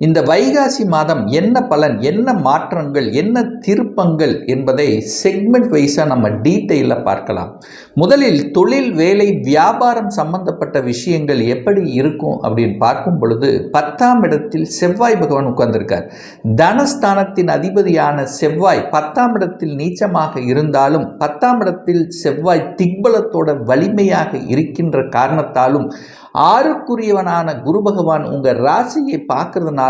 இந்த வைகாசி மாதம் என்ன பலன் என்ன மாற்றங்கள் என்ன திருப்பங்கள் என்பதை செக்மெண்ட் வைஸாக நம்ம டீட்டெயிலில் பார்க்கலாம். முதலில் தொழில் வேலை வியாபாரம் சம்பந்தப்பட்ட விஷயங்கள் எப்படி இருக்கும் அப்படின்னு பார்க்கும் பொழுது பத்தாம் இடத்தில் செவ்வாய் பகவான் உட்கார்ந்திருக்கார். தனஸ்தானத்தின் அதிபதியான செவ்வாய் பத்தாம் இடத்தில் நீச்சமாக இருந்தாலும் பத்தாம் இடத்தில் செவ்வாய் திக்பலத்தோட வலிமையாக இருக்கின்ற காரணத்தாலும் ஆறுக்குரியவனான குரு பகவான் உங்கள் ராசியை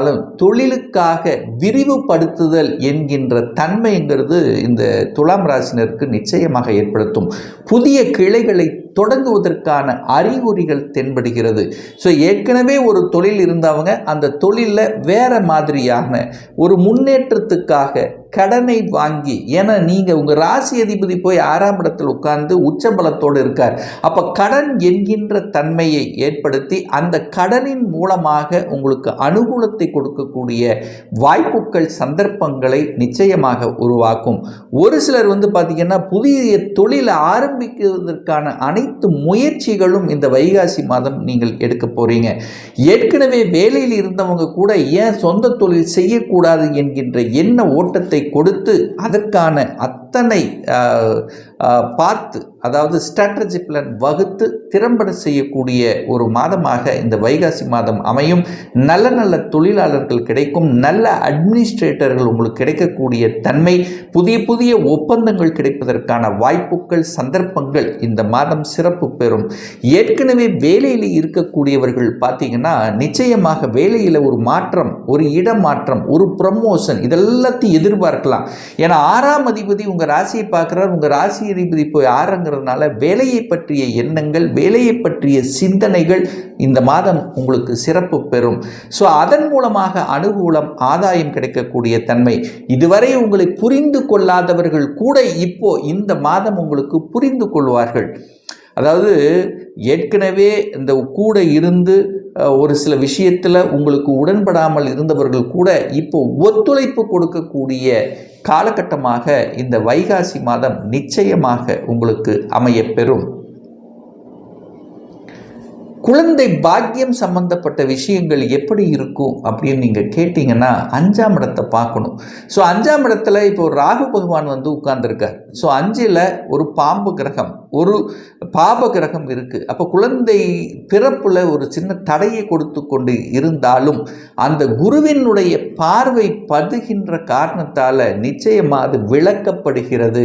இருந்தாலும் தொழிலுக்காக விரிவுபடுத்துதல் என்கின்ற தன்மைங்கிறது இந்த துலாம் ராசினருக்கு நிச்சயமாக ஏற்படுத்தும். புதிய கிளைகளை தொடங்குவதற்கான அறிகுறிகள் தென்படுகிறது. ஸோ ஏற்கனவே ஒரு தொழில் இருந்தவங்க அந்த தொழிலில் வேற மாதிரியான ஒரு முன்னேற்றத்துக்காக கடனை வாங்கி ஏன்னா நீங்கள் உங்கள் ராசி அதிபதி போய் ஆறாம் இடத்தில் உட்கார்ந்து உச்சபலத்தோடு இருக்கார். அப்போ கடன் என்கின்ற தன்மையை ஏற்படுத்தி அந்த கடனின் மூலமாக உங்களுக்கு அனுகூலத்தை கொடுக்கக்கூடிய வாய்ப்புகள் சந்தர்ப்பங்களை நிச்சயமாக உருவாக்கும். ஒரு சிலர் வந்து பார்த்திங்கன்னா புதிய தொழிலை ஆரம்பிக்கிறதுக்கான அனைத்து முயற்சிகளும் இந்த வைகாசி மாதம் நீங்கள் எடுக்க போகிறீங்க ஏற்கனவே வேலையில் இருந்தவங்க கூட ஏன் சொந்த தொழில் செய்யக்கூடாது என்கின்ற எண்ண ஓட்டத்தை கொடுத்து அதற்கான அத்தனை ஆஹ், பார்த்து அதாவது ஸ்ட்ராட்டஜி பிளான் வகுத்து திறம்பட செய்யக்கூடிய ஒரு மாதமாக இந்த வைகாசி மாதம் அமையும். நல்ல நல்ல தொழிலாளர்கள் கிடைக்கும். நல்ல அட்மினிஸ்ட்ரேட்டர்கள் உங்களுக்கு கிடைக்கக்கூடிய தன்மை. புதிய புதிய ஒப்பந்தங்கள் கிடைப்பதற்கான வாய்ப்புகள் சந்தர்ப்பங்கள் இந்த மாதம் சிறப்பு பெறும். ஏற்கனவே வேலையில் இருக்கக்கூடியவர்கள் பார்த்தீங்கன்னா நிச்சயமாக வேலையில் ஒரு மாற்றம் ஒரு இடமாற்றம் ஒரு ப்ரமோஷன் இதெல்லாத்தையும் எதிர்பார்க்கலாம். ஏன்னா ஆறாம் அதிபதி உங்கள் ராசியை பார்க்குறார். உங்கள் ராசியை அதிபதி இப்போ ஆறுங்கிறதுனால வேலையை பற்றிய எண்ணங்கள் வேலையை பற்றிய சிந்தனைகள் இந்த மாதம் உங்களுக்கு சிறப்பு பெறும். ஸோ அதன் மூலமாக அனுகூலம் ஆதாயம் கிடைக்கக்கூடிய தன்மை. இதுவரை உங்களை புரிந்து கொள்ளாதவர்கள் கூட இப்போ இந்த மாதம் உங்களுக்கு புரிந்து கொள்வார்கள். அதாவது ஏற்கனவே இந்த கூட இருந்து ஒரு சில விஷயத்தில் உங்களுக்கு உடன்படாமல் இருந்தவர்கள் கூட இப்போ ஒத்துழைப்பு கொடுக்கக்கூடிய காலகட்டமாக இந்த வைகாசி மாதம் நிச்சயமாக உங்களுக்கு அமையப்பெறும். குழந்தை பாக்கியம் சம்பந்தப்பட்ட விஷயங்கள் எப்படி இருக்கும் அப்படின்னு நீங்கள் கேட்டிங்கன்னா அஞ்சாம் இடத்தை பார்க்கணும். ஸோ அஞ்சாம் இடத்துல இப்போ ராகு பகவான் வந்து உட்கார்ந்துருக்கார். ஸோ அஞ்சில் ஒரு பாம்பு கிரகம் ஒரு பாப கிரகம் இருக்குது அப்போ குழந்தை பிறப்பில் ஒரு சின்ன தடையை கொடுத்து கொண்டு இருந்தாலும் அந்த குருவினுடைய பார்வை பதுகின்ற காரணத்தால் நிச்சயமாக அது விளக்கப்படுகிறது.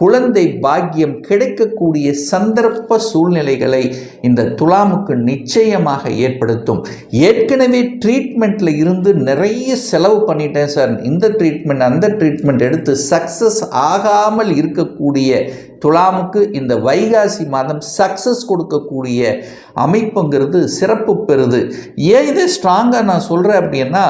குழந்தை பாக்கியம் கிடைக்கக்கூடிய சந்தர்ப்ப சூழ்நிலைகளை இந்த துலாமுக்கு நிச்சயமாக ஏற்படுத்தும். ஏற்கனவே ட்ரீட்மெண்ட்டில் இருந்து நிறைய செலவு பண்ணிட்டேன் சார். இந்த ட்ரீட்மெண்ட் அந்த ட்ரீட்மெண்ட் எடுத்து சக்ஸஸ் ஆகாமல் இருக்கக்கூடிய துலாமுக்கு இந்த வைகாசி மாதம் சக்ஸஸ் கொடுக்கக்கூடிய அமைப்புங்கிறது சிறப்பு பெறுது. ஏன் இதை ஸ்ட்ராங்காக நான் சொல்கிறேன் அப்படின்னா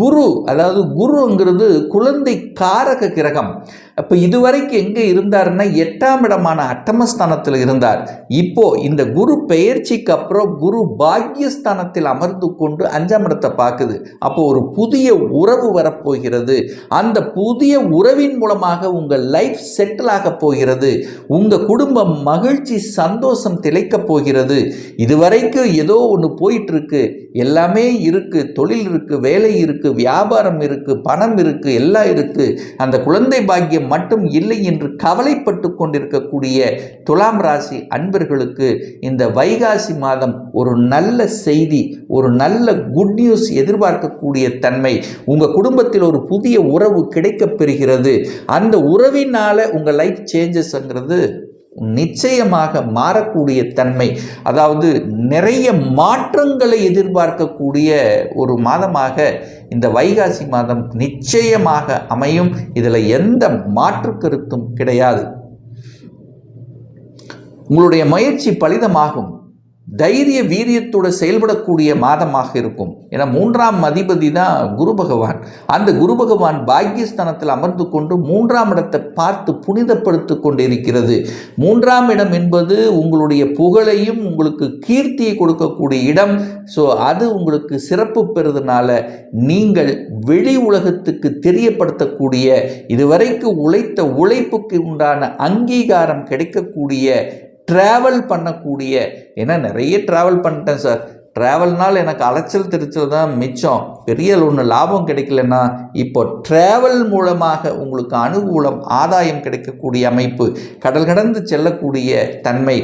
குரு அதாவது குருங்கிறது குழந்தை காரக கிரகம். அப்போ இதுவரைக்கும் எங்கே இருந்தாருன்னா எட்டாம் இடமான அட்டமஸ்தானத்தில் இருந்தார். இப்போ இந்த குரு பெயர்ச்சிக்கு அப்புறம் குரு பாக்யஸ்தானத்தில் அமர்ந்து கொண்டு அஞ்சாம் இடத்தை பார்க்குது. அப்போ ஒரு புதிய உறவு வரப்போகிறது. அந்த புதிய உறவின் மூலமாக உங்கள் லைஃப் செட்டில் ஆக போகிறது. உங்கள் குடும்பம் மகிழ்ச்சி சந்தோஷம் திளைக்கப் போகிறது. இதுவரைக்கும் ஏதோ ஒன்று போயிட்டு இருக்கு எல்லாமே இருக்கு. தொழில் இருக்கு. வேலை இருக்கு. வியாபாரம் இருக்கு. பணம் இருக்கு. எல்லாம் இருக்கு. அந்த குழந்தை பாக்கியம் மட்டும் இல்லை என்று கவலைப்பட்டு கொண்டிருக்கக்கூடிய துலாம் ராசி அன்பர்களுக்கு இந்த வைகாசி மாதம் ஒரு நல்ல செய்தி ஒரு நல்ல குட் நியூஸ் எதிர்பார்க்கக்கூடிய தன்மை. உங்கள் குடும்பத்தில் ஒரு புதிய உறவு கிடைக்கப் பெறுகிறது. அந்த உறவினால உங்கள் லைஃப் சேஞ்சஸ்ங்கிறது நிச்சயமாக மாறக்கூடிய தன்மை அதாவது நிறைய மாற்றங்களை எதிர்பார்க்கக்கூடிய ஒரு மாதமாக இந்த வைகாசி மாதம் நிச்சயமாக அமையும். இதில் எந்த மாற்று கருத்தும் கிடையாது. உங்களுடைய முயற்சி பலிதமாகும். தைரிய வீரியத்தோடு செயல்படக்கூடிய மாதமாக இருக்கும். ஏன்னா மூன்றாம் அதிபதி தான் குரு பகவான். அந்த குரு பகவான் பாக்கியஸ்தானத்தில் அமர்ந்து கொண்டு மூன்றாம் இடத்தை பார்த்து புனிதப்படுத்தி கொண்டிருக்கிறது. மூன்றாம் இடம் என்பது உங்களுடைய புகழையும் உங்களுக்கு கீர்த்தியை கொடுக்கக்கூடிய இடம். ஸோ அது உங்களுக்கு சிறப்பு பெறுறதுனால நீங்கள் வெளி உலகத்துக்கு தெரியப்படுத்தக்கூடிய இதுவரைக்கும் உழைத்த உழைப்புக்கு உண்டான அங்கீகாரம் கிடைக்கக்கூடிய ட்ராவல் பண்ணக்கூடிய ஏன்னா நிறைய ட்ராவல் பண்ணிட்டேன் சார் ட்ராவல்னால் எனக்கு அலைச்சல் திருச்சல் தான் மிச்சம். பெரிய ஒன்று லாபம் கிடைக்கலன்னா இப்போ ட்ராவல் மூலமாக உங்களுக்கு அனுகூலம் ஆதாயம் கிடைக்கக்கூடிய அமைப்பு கடல் கடந்து செல்லக்கூடிய தன்மை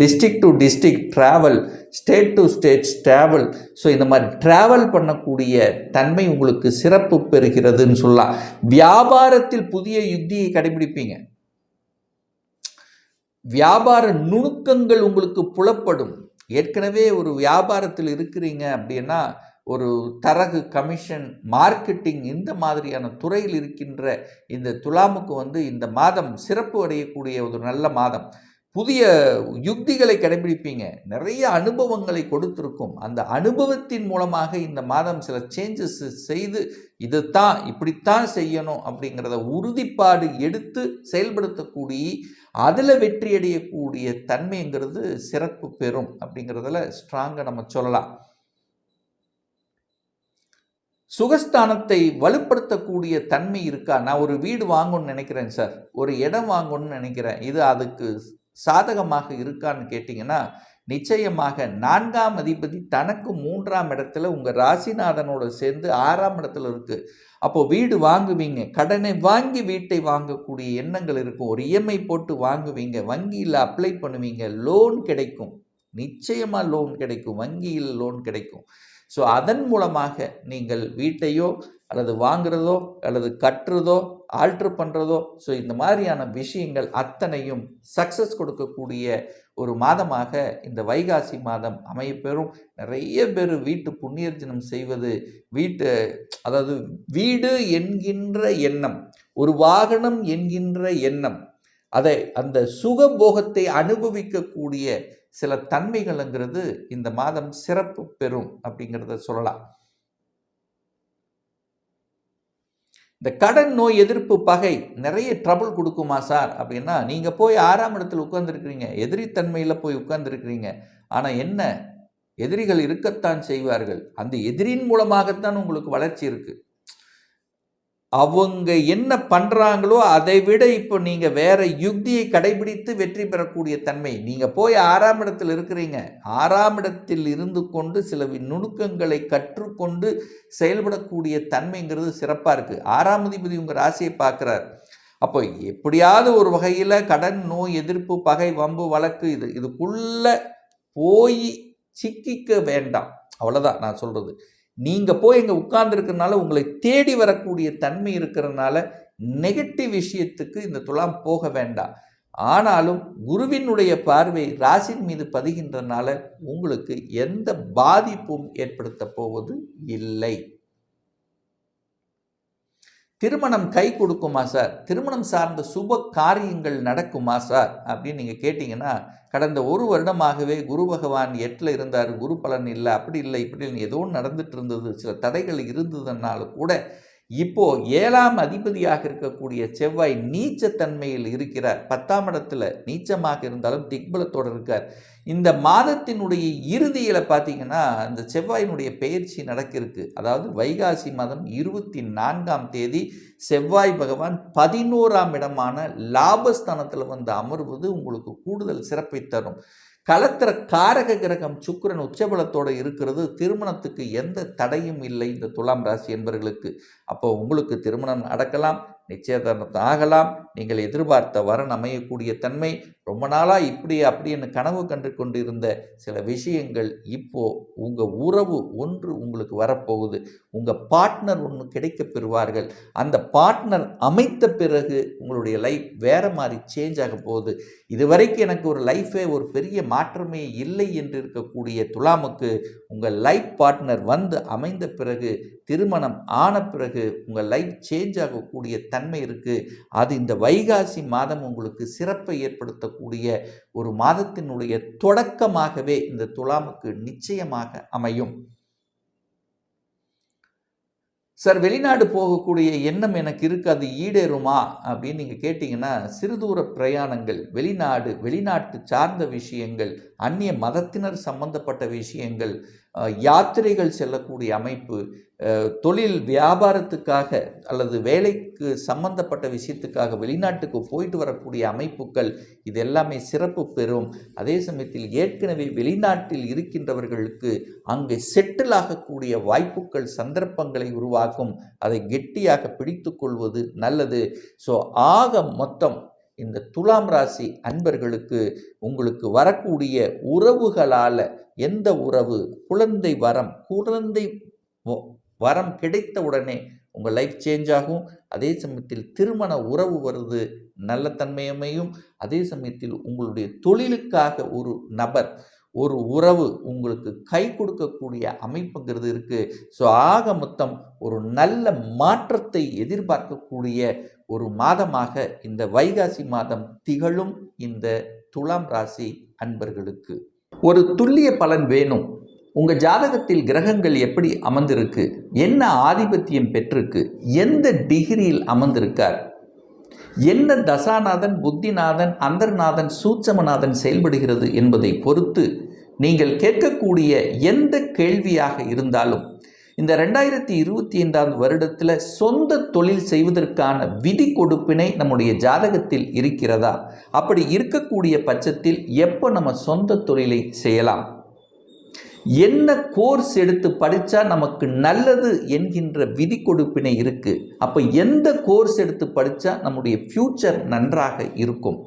district to district travel state to state travel so இந்த மாதிரி ட்ராவல் பண்ணக்கூடிய தன்மை உங்களுக்கு சிறப்பு பெறுகிறதுன்னு சொல்லலாம். வியாபாரத்தில் புதிய யுக்தியை கடைபிடிப்பீங்க. வியாபார நுணுக்கங்கள் உங்களுக்கு புலப்படும். ஏற்கனவே ஒரு வியாபாரத்தில் இருக்கிறீங்க அப்படின்னா ஒரு தரகு கமிஷன் மார்க்கெட்டிங் இந்த மாதிரியான துறையில் இருக்கின்ற இந்த துலாமுக்கு வந்து இந்த மாதம் சிறப்பு அடையக்கூடிய ஒரு நல்ல மாதம். புதிய யுக்திகளை கடைபிடிப்பீங்க. நிறைய அனுபவங்களை கொடுத்துருக்கும். அந்த அனுபவத்தின் மூலமாக இந்த மாதம் சில சேஞ்சஸ் செய்து இது தான் இப்படித்தான் செய்யணும் அப்படிங்கிறத உறுதிப்பாடு எடுத்து செயல்படுத்தக்கூடிய அதில் வெற்றி அடையக்கூடிய தன்மைங்கிறது சிறப்பு பெறும் அப்படிங்கிறதுல ஸ்ட்ராங்காக நம்ம சொல்லலாம். சுகஸ்தானத்தை வலுப்படுத்தக்கூடிய தன்மை இருக்கா? நான் ஒரு வீடு வாங்கணும்னு நினைக்கிறேன் சார். ஒரு இடம் வாங்கணும்னு நினைக்கிறேன். இது அதுக்கு சாதகமாக இருக்கான்னு கேட்டிங்கன்னா நிச்சயமாக நான்காம் அதிபதி தனக்கு மூன்றாம் இடத்துல உங்கள் ராசிநாதனோட சேர்ந்து ஆறாம் இடத்துல இருக்குது அப்போது வீடு வாங்குவீங்க கடனை வாங்கி வீட்டை வாங்கக்கூடிய எண்ணங்கள் இருக்கும். ஒரு இஎம்ஐ போட்டு வாங்குவீங்க வங்கியில் அப்ளை பண்ணுவீங்க லோன் கிடைக்கும். நிச்சயமாக லோன் கிடைக்கும் வங்கியில் லோன் கிடைக்கும். ஸோ அதன் மூலமாக நீங்கள் வீட்டையோ அல்லது வாங்குறதோ அல்லது கட்டுறதோ ஆல்ட்ரு பண்ணுறதோ ஸோ இந்த மாதிரியான விஷயங்கள் அத்தனையும் சக்ஸஸ் கொடுக்கக்கூடிய ஒரு மாதமாக இந்த வைகாசி மாதம் அமையப்பெறும். நிறைய பேர் வீட்டு புண்ணியர்ஜனம் செய்வது வீட்டு அதாவது வீடு என்கின்ற எண்ணம் ஒரு வாகனம் என்கின்ற எண்ணம் அதை அந்த சுகபோகத்தை அனுபவிக்கக்கூடிய சில தன்மைகள்ங்கிறது இந்த மாதம் சிறப்பு பெறும் அப்படிங்கிறத சொல்லலாம். இந்த கடன் நோய் எதிர்ப்பு பகை நிறைய ட்ரபுள் கொடுக்குமா சார் அப்படின்னா நீங்கள் போய் ஆறாம் இடத்தில் உட்காந்துருக்கிறீங்க எதிரித்தன்மையில் போய் உட்காந்துருக்கிறீங்க ஆனால் என்ன? எதிரிகள் இருக்கத்தான் செய்வார்கள். அந்த எதிரியின் மூலமாகத்தான் உங்களுக்கு வளர்ச்சி இருக்குது அவங்க என்ன பண்ணுறாங்களோ அதை விட இப்போ நீங்கள் வேறு யுக்தியை கடைபிடித்து வெற்றி பெறக்கூடிய தன்மை. நீங்கள் போய் ஆறாம் இடத்தில் இருக்கிறீங்க. ஆறாம் இடத்தில் இருந்து கொண்டு சில நுணுக்கங்களை கற்றுக்கொண்டு செயல்படக்கூடிய தன்மைங்கிறது சிறப்பாக இருக்குது ஆறாம் அதிபதி உங்கள் ராசியை பார்க்குறார். அப்போ எப்படியாவது ஒரு வகையில் கடன் நோய் எதிர்ப்பு பகை வம்பு வழக்கு இது இதுக்குள்ளே போய் சிக்கிக்க வேண்டாம். அவ்வளோதான் நான் சொல்கிறது நீங்கள் போய் இங்கே உட்கார்ந்துருக்கிறனால உங்களை தேடி வரக்கூடிய தன்மை இருக்கிறதுனால நெகட்டிவ் விஷயத்துக்கு இந்த துலாம் போக வேண்டாம். ஆனாலும் குருவினுடைய பார்வை ராசின் மீது பதிகின்றனால உங்களுக்கு எந்த பாதிப்பும் ஏற்படுத்த போவது இல்லை. திருமணம் கை கொடுக்குமா சார்? திருமணம் சார்ந்த சுப காரியங்கள் நடக்குமா சார்? அப்படின்னு நீங்கள் கேட்டிங்கன்னா கடந்த ஒரு வருடமாகவே குரு பகவான் எட்டில் இருந்தார் குரு பலன் இல்லை அப்படி இல்லை இப்படி ஏதோ நடந்துட்டு இருந்தது சில தடைகள் இருந்ததுனால கூட இப்போ ஏழாம் அதிபதியாக இருக்கக்கூடிய செவ்வாய் நீச்சத்தன்மையில் இருக்கிறார். பத்தாம் இடத்துல நீச்சமாக இருந்தாலும் திக்பலத்தோடு இருக்கார். இந்த மாதத்தினுடைய இறுதியில் பார்த்தீங்கன்னா அந்த செவ்வாயினுடைய பயிற்சி நடக்கிருக்கு அதாவது வைகாசி மாதம் இருபத்தி நான்காம் தேதி செவ்வாய் பகவான் பதினோராம் இடமான லாபஸ்தானத்தில் வந்து அமர்வது உங்களுக்கு கூடுதல் சிறப்பை தரும். கலத்திர காரக கிரகம் சுக்கரன் உச்சபலத்தோடு இருக்கிறது. திருமணத்துக்கு எந்த தடையும் இல்லை. இந்த துலாம் ராசி என்பவர்களுக்கு அப்போ உங்களுக்கு திருமணம் நடக்கலாம். நிச்சயதார்த்தம் ஆகலாம் நீங்கள் எதிர்பார்த்த வரன் அமையக்கூடிய தன்மை ரொம்ப நாளாக இப்படி அப்படின்னு கனவு கண்டு கொண்டிருந்த சில விஷயங்கள் இப்போ உங்கள் உறவு ஒன்று உங்களுக்கு வரப்போகுது. உங்கள் பார்ட்னர் ஒன்று கிடைக்க பெறுவார்கள். அந்த பார்ட்னர் அமைத்த பிறகு உங்களுடைய லைஃப் வேறு மாதிரி சேஞ்ச் ஆக போகுது. இதுவரைக்கும் எனக்கு ஒரு லைஃபே ஒரு பெரிய மாற்றமே இல்லை என்று இருக்கக்கூடிய துலாமுக்கு உங்கள் லைஃப் பார்ட்னர் வந்து அமைந்த பிறகு திருமணம் ஆன பிறகு உங்கள் லைஃப் சேஞ்ச் ஆகக்கூடிய தன்மை இருக்குது அது இந்த வைகாசி மாதம் உங்களுக்கு சிறப்பை ஏற்படுத்தக்கூடிய ஒரு மாதத்தினுடைய தொடக்கமாகவே இந்த துலாமுக்கு நிச்சயமாக அமையும். சார் வெளிநாடு போகக்கூடிய எண்ணம் எனக்கு இருக்குது அது ஈடேறுமா அப்படின்னு நீங்கள் கேட்டிங்கன்னா சிறுதூர பிரயாணங்கள் வெளிநாடு வெளிநாட்டு சார்ந்த விஷயங்கள் அந்நிய மதத்தினர் சம்பந்தப்பட்ட விஷயங்கள் யாத்திரைகள் செல்லக்கூடிய அமைப்பு தொழில் வியாபாரத்துக்காக அல்லது வேலைக்கு சம்பந்தப்பட்ட விஷயத்துக்காக வெளிநாட்டுக்கு போயிட்டு வரக்கூடிய அமைப்புகள் இது எல்லாமே சிறப்பு பெறும். அதே சமயத்தில் ஏற்கனவே வெளிநாட்டில் இருக்கின்றவர்களுக்கு அங்கே செட்டில் ஆகக்கூடிய வாய்ப்புகள் சந்தர்ப்பங்களை உருவாக்கும். அதை கெட்டியாக பிடித்து கொள்வது நல்லது. ஸோ ஆக மொத்தம் இந்த துலாம் ராசி அன்பர்களுக்கு உங்களுக்கு வரக்கூடிய உறவுகளால் எந்த உறவு? குழந்தை வரம் குழந்தை வ- வரம் கிடைத்த உடனே உங்கள் லைஃப் சேஞ்ச் ஆகும். அதே சமயத்தில் திருமண உறவு வருது நல்ல தன்மையமையும் அதே சமயத்தில் உங்களுடைய தொழிலுக்காக ஒரு நபர் ஒரு உறவு உங்களுக்கு கை கொடுக்கக்கூடிய அமைப்புங்கிறது இருக்குது ஸோ ஆக மொத்தம் ஒரு நல்ல மாற்றத்தை எதிர்பார்க்கக்கூடிய ஒரு மாதமாக இந்த வைகாசி மாதம் திகழும் இந்த துலாம் ராசி அன்பர்களுக்கு. ஒரு துல்லிய பலன் வேணும். உங்கள் ஜாதகத்தில் கிரகங்கள் எப்படி அமர்ந்திருக்கு? என்ன ஆதிபத்தியம் பெற்றிருக்கு? எந்த டிகிரியில் அமர்ந்திருக்கார்? என்ன தசாநாதன் புத்திநாதன் அந்தர்நாதன் சூட்சமநாதன் செயல்படுகிறது என்பதை பொறுத்து நீங்கள் கேட்கக்கூடிய எந்த கேள்வியாக இருந்தாலும் இந்த ரெண்டாயிரத்தி இருபத்தி ஐந்தாம் வருடத்தில் சொந்த தொழில் செய்வதற்கான விதி கொடுப்பினை நம்முடைய ஜாதகத்தில் இருக்கிறதா? அப்படி இருக்கக்கூடிய பட்சத்தில் எப்போ நம்ம சொந்த தொழிலை செய்யலாம்? என்ன கோர்ஸ் எடுத்து படித்தா நமக்கு நல்லது என்கின்ற விதி கொடுப்பினை இருக்குது அப்போ எந்த கோர்ஸ் எடுத்து படித்தா நம்முடைய ஃப்யூச்சர் நன்றாக இருக்கும்.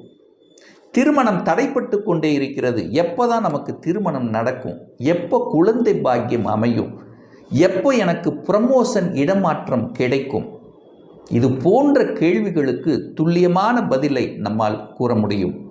திருமணம் தடைப்பட்டு கொண்டே இருக்கிறது. எப்போ தான் நமக்கு திருமணம் நடக்கும்? எப்போ குழந்தை பாக்கியம் அமையும்? எப்போ எனக்கு ப்ரமோஷன் இடமாற்றம் கிடைக்கும்? இது போன்ற கேள்விகளுக்கு துல்லியமான பதிலை நம்மால் கூற முடியும்.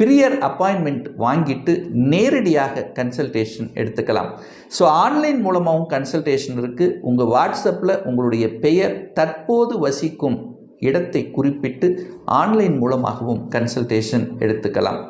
பிரியர் அப்பாயின்மெண்ட் வாங்கிட்டு நேரடியாக கன்சல்டேஷன் எடுத்துக்கலாம். ஸோ ஆன்லைன் மூலமாகவும் கன்சல்டேஷன் இருக்குது உங்கள் வாட்ஸ்அப்பில் உங்களுடைய பெயர் தற்போது வசிக்கும் இடத்தை குறிப்பிட்டு ஆன்லைன் மூலமாகவும் கன்சல்டேஷன் எடுத்துக்கலாம்.